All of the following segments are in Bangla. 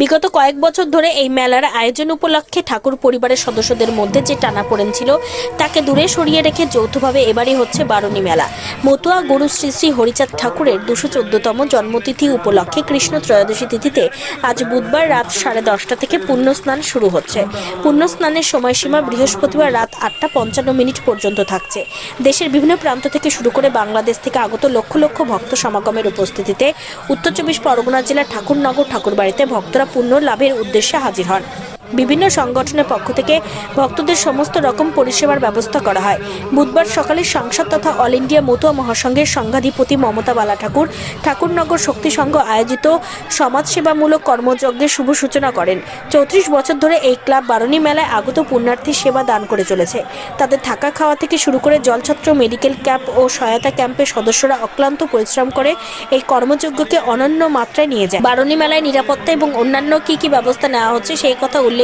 বিগত কয়েক বছর ধরে এই মেলার আয়োজন উপলক্ষে ঠাকুর পরিবারের সদস্যদের মধ্যে যে টানাপোড়েন ছিল, তাকে দূরে সরিয়ে রেখে যৌথভাবে এবারই হচ্ছে বারণী মেলা। মতুয়া গুরু শ্রী শ্রী হরিচাঁদ ঠাকুরের দুশো চোদ্দতম জন্মতিথি উপলক্ষে কৃষ্ণ ত্রয়োদশী তিথিতে আজ বুধবার রাত সাড়ে দশটা থেকে পুণ্য স্নান শুরু হচ্ছে। পুণ্য স্নানের সময়সীমা বৃহস্পতিবার রাত আটটা পঞ্চান্ন মিনিট পর্যন্ত থাকছে। দেশের বিভিন্ন প্রান্ত থেকে শুরু করে বাংলাদেশ থেকে আগত লক্ষ লক্ষ ভক্ত সমাগমের উপস্থিতিতে উত্তর চব্বিশ পরগনা জেলার ঠাকুরনগর ঠাকুরবাড়িতে ভক্তরা পুণ্য লাভের উদ্দেশ্যে হাজির হন। বিভিন্ন সংগঠনের পক্ষ থেকে ভক্তদের সমস্ত রকম পরিষেবার ব্যবস্থা করা হয়। বুধবার সকালে সাংসদ তথা অল ইন্ডিয়া মতুয়া মহাসংঘের সংঘাধিপতি মমতা বালা ঠাকুর ঠাকুরনগর শক্তি সংঘ আয়োজিত সমাজসেবামূলক কর্মযজ্ঞের শুভ সূচনা করেন। চৌত্রিশ বছর ধরে এই ক্লাব বারণী মেলায় আগত পুণ্যার্থী সেবা দান করে চলেছে। তাদের থাকা খাওয়া থেকে শুরু করে জলছত্র, মেডিকেল ক্যাম্প ও সহায়তা ক্যাম্পের সদস্যরা অক্লান্ত পরিশ্রম করে এই কর্মযজ্ঞকে অনন্য মাত্রায় নিয়ে যায়। বারণী মেলায় নিরাপত্তা এবং অন্যান্য কি কি ব্যবস্থা নেওয়া হচ্ছে সেই কথা উল্লেখ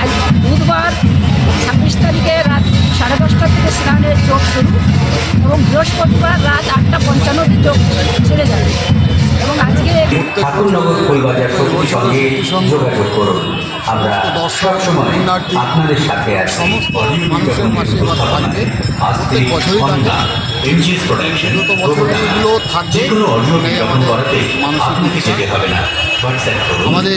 আজ বুধবার ছাব্বিশ তারিখে রাত সাড়ে দশটা থেকে স্নানের যোগ শুরু এবং বৃহস্পতিবার রাত আটটা পঞ্চান্নতে যোগ ছেড়ে যাবে। এবং আজকে ঠাকুরনগর ফুলবাজার শক্তির সঙ্গে যোগাযোগ করুন। আমরা সব সময় আপনাদের সাথে আছি। সমস্ত মানুষের পাশে এবার থাকবে। প্রত্যেক বছরই থাকবে বিগত বছরে এগুলো থাকবে। যে কোনো অডিও মানে আমাদের